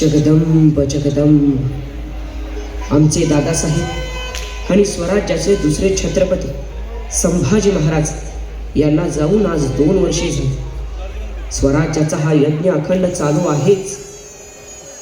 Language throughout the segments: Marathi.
जगदंब जगदंब आमचे दादासाहेब आणि स्वराज्याचे दुसरे छत्रपती संभाजी महाराज यांना जाऊन आज दोन वर्षे झाली. स्वराज्याचा हा यज्ञ अखंड चालू आहेच.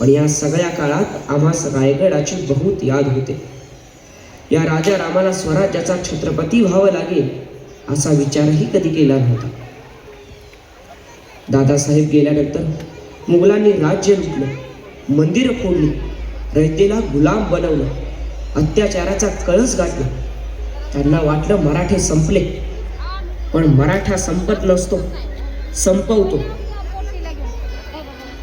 पण या सगळ्या काळात आम्हास रायगडाची बहुत याद होते. या राजा रामाला स्वराज्याचा छत्रपती व्हावं लागेल असा विचारही कधी केला नव्हता. दादासाहेब गेल्यानंतर मुघलांनी राज्य लुटलं. मंदिरं फोडली रयतेला गुलाम बनवलं. अत्याचाराचा कळस गाठला. त्यांना वाटलं मराठे संपले. पण मराठा संपत नसतो. संपवतो.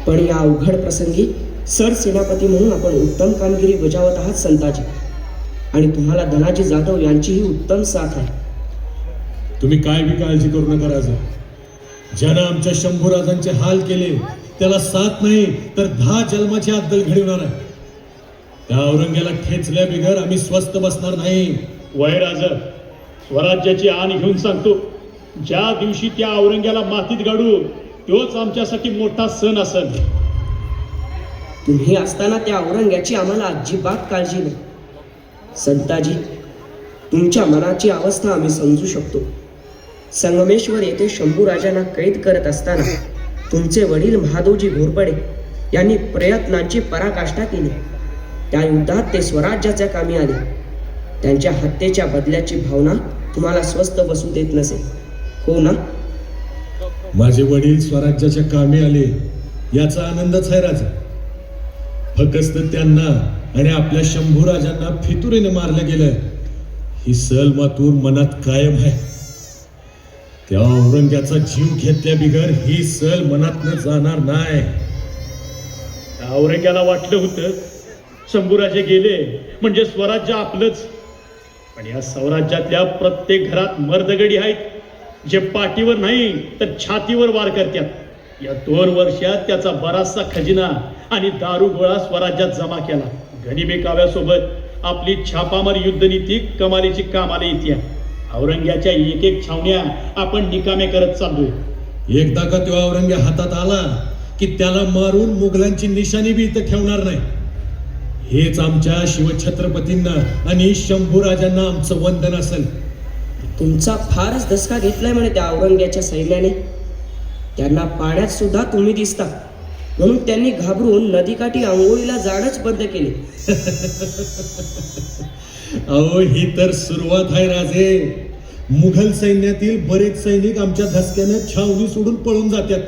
पण या अवघड प्रसंगी सरसेनापती म्हणून आपण उत्तम कामगिरी बजावत आहात संताजी. आणि तुम्हाला धनाजी जाधव यांचीही उत्तम साथ आहे. तुम्ही काय बी काळजी करू नका राजा. ज्यानं आमच्या शंभू राजांचे हाल केले त्याला साथ नाही तर दहा जन्माची अद्दल घडवणार आहे. त्या औरंग्याला ठेचल्या बिगर आम्ही स्वस्त बसणार नाही. वय राजा स्वराज्याची आण घेऊन सांगतो. ज्या दिवशी त्या औरंग्याला मातीत गाडू तोच आमच्यासाठी मोठा सण असेल. तुम्ही असताना त्या औरंग्याची आम्हाला अजिबात काळजी नाही. संताजी तुमच्या मनाची अवस्था आम्ही समजू शकतो. संगमेश्वर येथे शंभूराजांना कैद करत असताना तुमचे वडील महादेवजी घोरपडे यांनी प्रयत्नांची पराकाष्ठा केली. त्या युद्धात ते स्वराज्याच्या कामी आले. त्यांच्या हत्येच्या बदल्याची भावना तुम्हाला स्वस्त बसू देत नसेल हो ना? माझे वडील स्वराज्याच्या कामी आले. याचा आनंदच आहे राजा. फकस्त त्यांना आणि आपल्या शंभूराजांना फितुरीने मारलं गेलं ही सल मातूर मनात कायम आहे. त्या औरंग्याचा जीव घेतल्या बिगर ही सल मनातनं जाणार नाही त्या औरंग्याला वाटलं होतं शंभूराजे गेले म्हणजे स्वराज्य आपलंच. पण या स्वराज्यातल्या प्रत्येक घरात मर्दगडी आहेत जे पाठीवर नाही तर छातीवर वार करतात. या दोन वर्षात त्याचा बराचसा खजिना आणि दारू गोळा स्वराज्यात जमा केला. गनिमी काव्यासोबत आपली छापामार युद्धनीती कमालीची कामाला येते. औरंग्याच्या एक एक छावण्या आपण निकामे करत चाललोय. एकदा का तो औरंग्या हातात आला की त्याला मारून मुघलांची निशाणी बी इथं ठेवणार नाही. हेच आमच्या शिवछत्रपतींना आणि शंभूराजांना आमचं वंदन असेल. तुमचा फारच धसका घेतलाय म्हणे त्या औरंग्याच्या सैन्याने. त्यांना पाण्यात सुद्धा तुम्ही दिसता. म्हणून त्यांनी घाबरून नदीकाठी आंघोळीला जाणंच बंद केले. अहो ही तर सुरुवात आहे राजे. मुघल सैन्यातील बरेच सैनिक आमच्या धसक्यानं छावणी सोडून पळून जातात.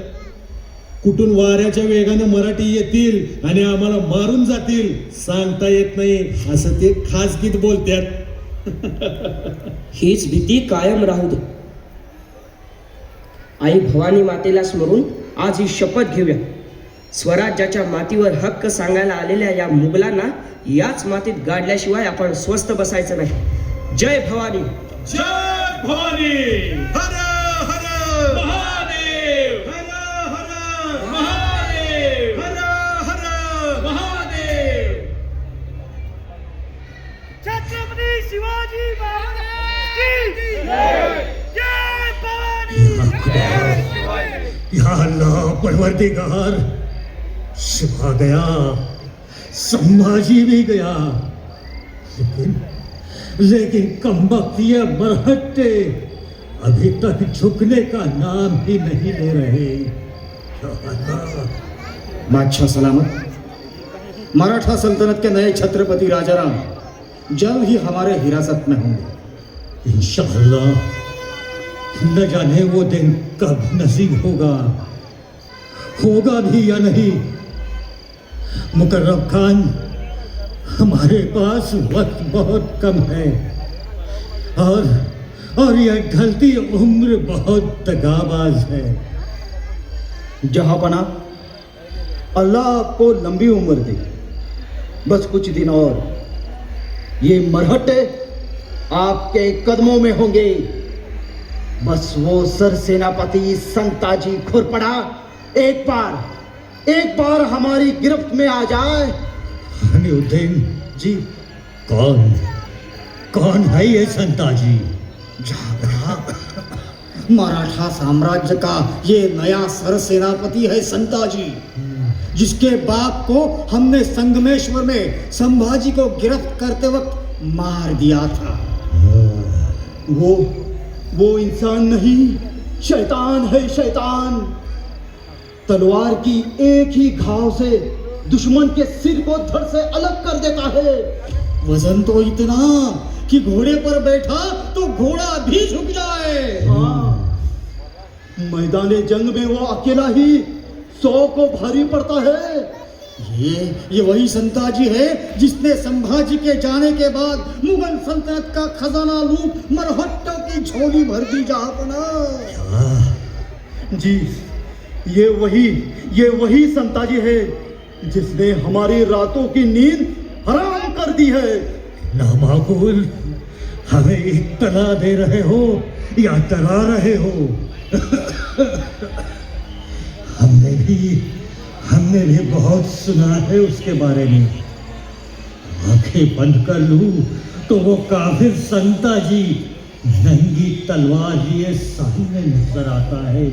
कुठून वाऱ्याच्या वेगानं मराठी येतील आणि आम्हाला मारून जातील सांगता येत नाही असं ते खासगीत बोलतात. हीच भीती कायम राहू दे. आई भवानी मातेला स्मरून आज ही शपथ घेऊया. स्वराज्याच्या मातीवर हक्क सांगायला आलेल्या या मुघलांना याच मातीत गाडल्याशिवाय आपण स्वस्त बसायचं नाही. जय भवानी. जय भवानी. हर हर महादेव. हर हर महादेव. हर हर महादेव. छत्रपती शिवाजी महाराज की जय. भवानी. या अल्लाह परवरदिगार। शिवा गया संभाजी भी गया। लेकिन लेकिन कम ये मरहट्टे अभी तक झुकने का नाम ही नहीं ले रहे। बादशाह सलामत मराठा सल्तनत के नए छत्रपति राजा राम जल्द ही हमारे हिरासत में होंगे। इंशाअल्लाह न जाने वो दिन कब नसीब होगा। होगा भी या नहीं मुकर्रम खान, हमारे पास वक्त बहुत कम है। और और यह ढलती उम्र बहुत तगाबाज है। जहापना अल्लाह आपको लंबी उम्र दे। बस कुछ दिन और। ये मरहटे आपके कदमों में होंगे। बस वो सर सेनापति संताजी खुरपड़ा, एक बार एक बार हमारी गिरफ्त में आ जाए। हनीउद्दीन जी। कौन? कौन है ये संताजी झागरा मराठा साम्राज्य का ये नया सर सेनापति है संताजी जिसके बाप को हमने संगमेश्वर में संभाजी को गिरफ्त करते वक्त मार दिया था। वो वो इंसान नहीं शैतान है शैतान। तलवार की एक ही घाव से दुश्मन के सिर को धड़ से अलग कर देता है। वज़न तो इतना कि घोड़े पर बैठा तो घोड़ा भी झुक जाए। हाँ। मैदान जंग में वो अकेला ही सौ को भारी पड़ता है। ये ये वही संताजी है जिसने संभाजी के जाने के बाद मुगल सल्तनत का खजाना लूट मरहट्टों की झोली भर दी जहापना जी। ये वही ये वही संताजी है जिसने हमारी रातों की नींद हराम कर दी है। नामाकुल हमें इत्तला दे रहे हो या डरा रहे हो? हमने भी हमने भी बहुत सुना है उसके बारे में। आँखें बंद कर लू तो वो काफिर संता जी, नंगी तलवार लिए सामने नज़र आता है।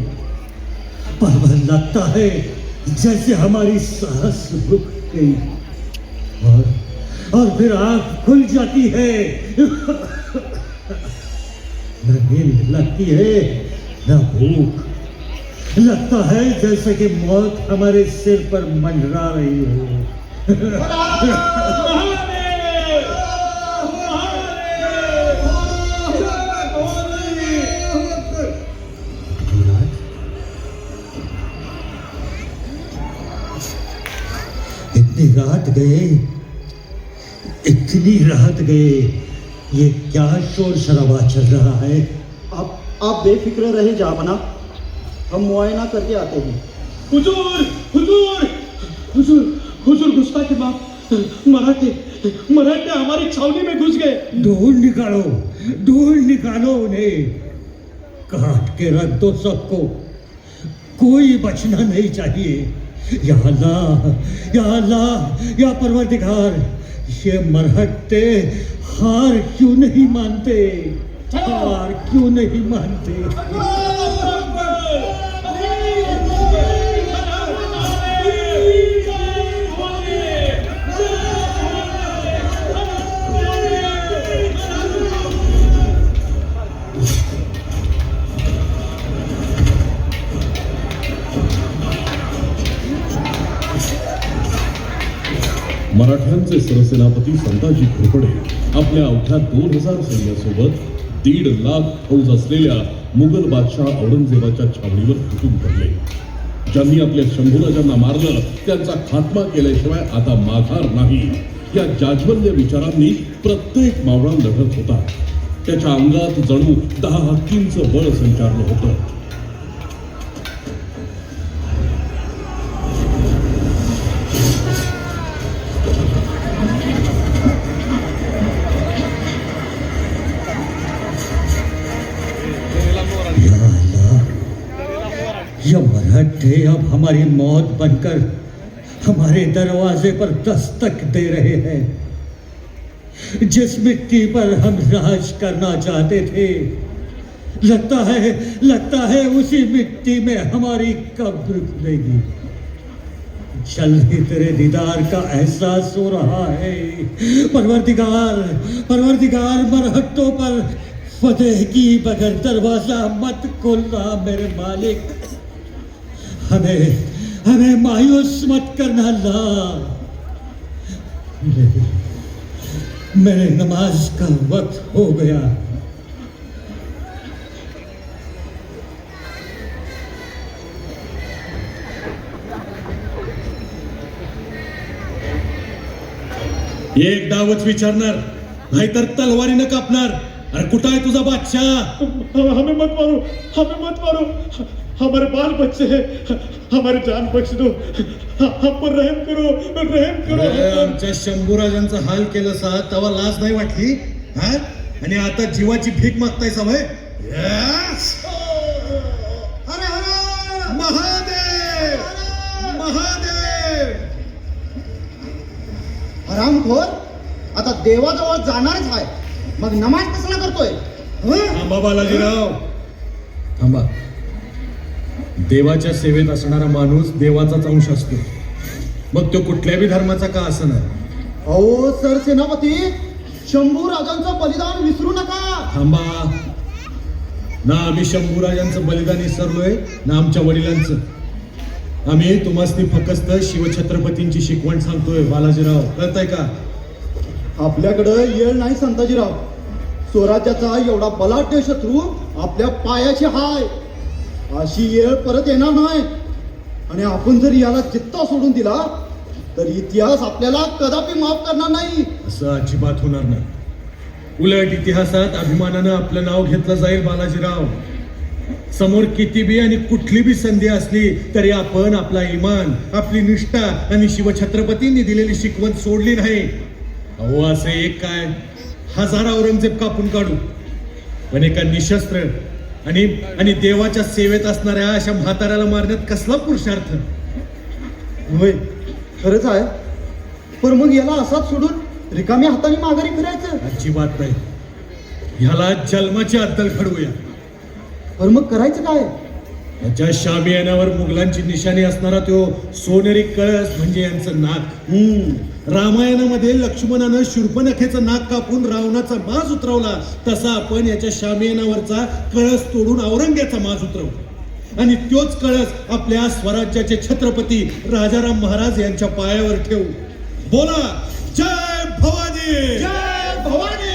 पर लगता है, जैसे हमारी सांस रुक गई। और और फिर आँख खुल जाती है। न नींद लगती है, न भूख। लगता है जैसे कि मौत हमारे सिर पर मंडरा रही हो। इतनी रात गए इतनी रात गए ये क्या शोर शराबा चल रहा है? आप आप बेफिक्र रहे जापना हम मुआयना करके आते हैं। हुजूर हुजूर हुजूर हुजूर गुस्ताखी माफ़ मराठे मराठे हमारी छावनी में घुस गए। ढूंढ निकालो ढूंढ निकालो उन्हें। काट के रख दो सबको। कोई बचना नहीं चाहिए। या अल्लाह या अल्लाह या परवरदिगार ये मरहटते हार क्यों नहीं मानते? हार क्यों नहीं मानते? मराठ्यांचे सरसेनापती संताजी घोरपडे आपल्या अवघ्या दोन हजार सैन्यासोबत दीड लाख फौज असलेल्या मुघल बादशाह औरंगजेबाच्या छावणीवर तुटून पडले. ज्यांनी आपल्या शंभूराजांना मारलं त्यांचा खात्मा केल्याशिवाय आता माघार नाही. या जाज्वल्य विचारांनी प्रत्येक मावळा लढत होता. त्याच्या अंगात जणू दहा हत्तींचं बळ संचारलं होतं. मराठे अब हमारी मौत बनकर हमारे दरवाजे पर दस्तक दे रहे हैं। जिस मिट्टी पर हम राज करना चाहते थे, लगता है लगता है उसी मिट्टी में हमारी कब्र खुलेगी। जल्दी तेरे दीदार का एहसास हो रहा है। परवरदिगार परवरदिगार मरहट्टों पर फतेह की बगैर दरवाज़ा मत खोलना मेरे मालिक। हमें हमें मायूस मत करना अल्लाह मेरे, नमाज का वक्त हो गया. एक डावच विचारणार नाहीतर तलवारीनं कापणार. अरे कुठं आहे तुझा बादशाह? हमें मत मारो हमें मत मारो. हमारे बाल बच्चे हैं। हमारे जान बख्श दो। हम पर रहम करो रहम करो। आमच्या शंभूराजांचा हाल केलं सा तेव्हा लाज नाही वाटली? हा? आणि आता जीवाची भीक मागताय हर हर! महादेव! महादेव! हरामखोर आता देवाजवळ जाणारच आहे मग नमाज कसला करतोय? हं? थांबा बालाजीराव. थांबा. देवाच्या सेवेत असणारा माणूस देवाचाच अंश असतो. मग तो कुठल्या बी धर्माचा का असणार? अहो सर सेनापती शंभू राजांचं बलिदान विसरू नका. थांबा. ना आम्ही शंभूराजांचं बलिदान विसरलोय ना आमच्या वडिलांचं. आम्ही तुम्हाला फक्त शिवछत्रपतींची शिकवण सांगतोय बालाजीराव. कळताय का? आपल्याकडं येळ नाही संताजीराव. स्वराज्याचा एवढा बलाढ्य शत्रू आपल्या पायाची हाय. अशी येळ परत येणार नाही. आणि आपण जर याला चित्ता सोडून दिला तर इतिहास आपल्याला कदापि माफ करणार नाही. असं अजिबात होणार नाही. उलट इतिहासात अभिमानानं आपलं नाव घेतलं जाईल बालाजीराव. समोर किती बी आणि कुठली बी संधी असली तरी आपण आपला इमान आपली निष्ठा आणि शिवछत्रपतींनी दिलेली शिकवण सोडली नाही. अहो असं एक काय? हजार औरंगजेब कापून काढू. पण एका निशस्त्र आणि आणि देवाच्या सेवेत असणाऱ्या अशा म्हाताऱ्याला मारण्यात कसला पुरुषार्थ? होय खरंच आहे. पण मग याला असाच सोडून रिकाम्या हाताने माघारी फिरायचं? अजिबात नाही. ह्याला जन्माची अद्दल घडवूया. पण मग करायचं काय? याच्या शामियानावर मुघलांची निशाणी असणारा तो सोनेरी कळस म्हणजे यांचं नाक. हम्म. रामायणामध्ये लक्ष्मणानं शूर्पणखेचं नाक कापून रावणाचा माज उतरवला. तसा आपण याच्या शामियानावरचा कळस तोडून औरंग्याचा माज उतरवू आणि तोच कळस आपल्या स्वराज्याचे छत्रपती राजाराम महाराज यांच्या पायावर ठेवू. बोला जय भवानी! जय भवानी!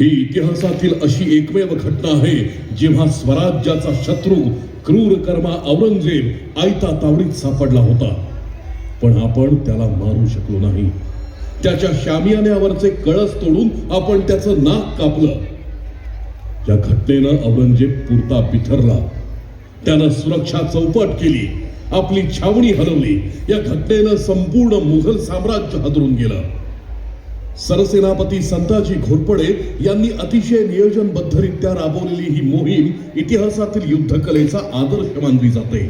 ही इतिहासातील अशी एकमेव घटना आहे जेव्हा स्वराज्याचा शत्रू क्रूर कर्मा औरंगजेब आयता तावडीत सापडला होता. पण आपण त्याला मारू शकलो नाही. त्याच्या शामियान्यावरचे कळस तोडून आपण त्याचं नाक कापलं. या घटनेनं औरंगजेब पुरता बिथरला. त्यानं सुरक्षा चौपट केली. आपली छावणी हलवली. या घटनेनं संपूर्ण मुघल साम्राज्य हादरून गेलं. सरसेनापती संताजी घोरपडे यांनी अतिशय नियोजनबद्धरित्या राबवलेली ही मोहीम इतिहासातील युद्धकलेचा आदर्श मानली जाते.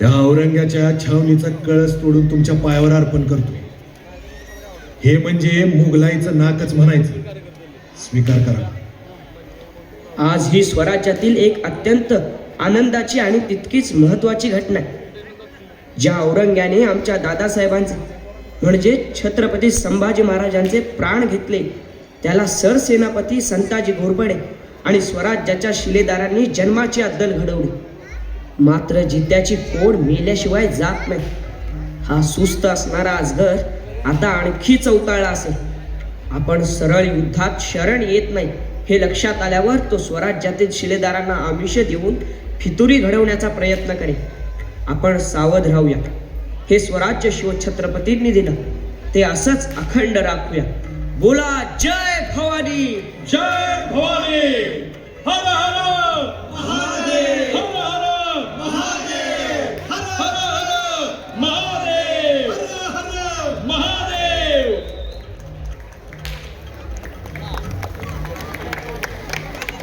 त्या औरंगाच्या छावणीचा कळस तोडून तुमच्या पायावर अर्पण करतो हे म्हणजे मुघलाईचं नाकच म्हणायचं. स्वीकार करा. आज ही स्वराज्यातील एक अत्यंत आनंदाची आणि तितकीच महत्वाची घटना आहे. ज्या औरंग्याने आमच्या दादासाहेबांचे म्हणजे छत्रपती संभाजी महाराजांचे प्राण घेतले. त्याला सरसेनापती संताजी घोरपडे आणि स्वराज्याच्या शिलेदारांनी जन्माची अद्दल घडवली. मात्र जिद्याची कोड मेल्याशिवाय जात नाही. हा सुस्त असणारा अजगर आता आणखी चौताळला असेल. आपण सरळ युद्धात शरण येत नाही हे लक्षात आल्यावर तो स्वराज्यातील शिलेदारांना आमिष देऊन फितुरी घडवण्याचा प्रयत्न करेल. आपण सावध राहूया. हे स्वराज्य शिवछत्रपतींनी दिलं. ते असंच अखंड राखूया. बोला जय भवानी! जय भवानी! हर हर!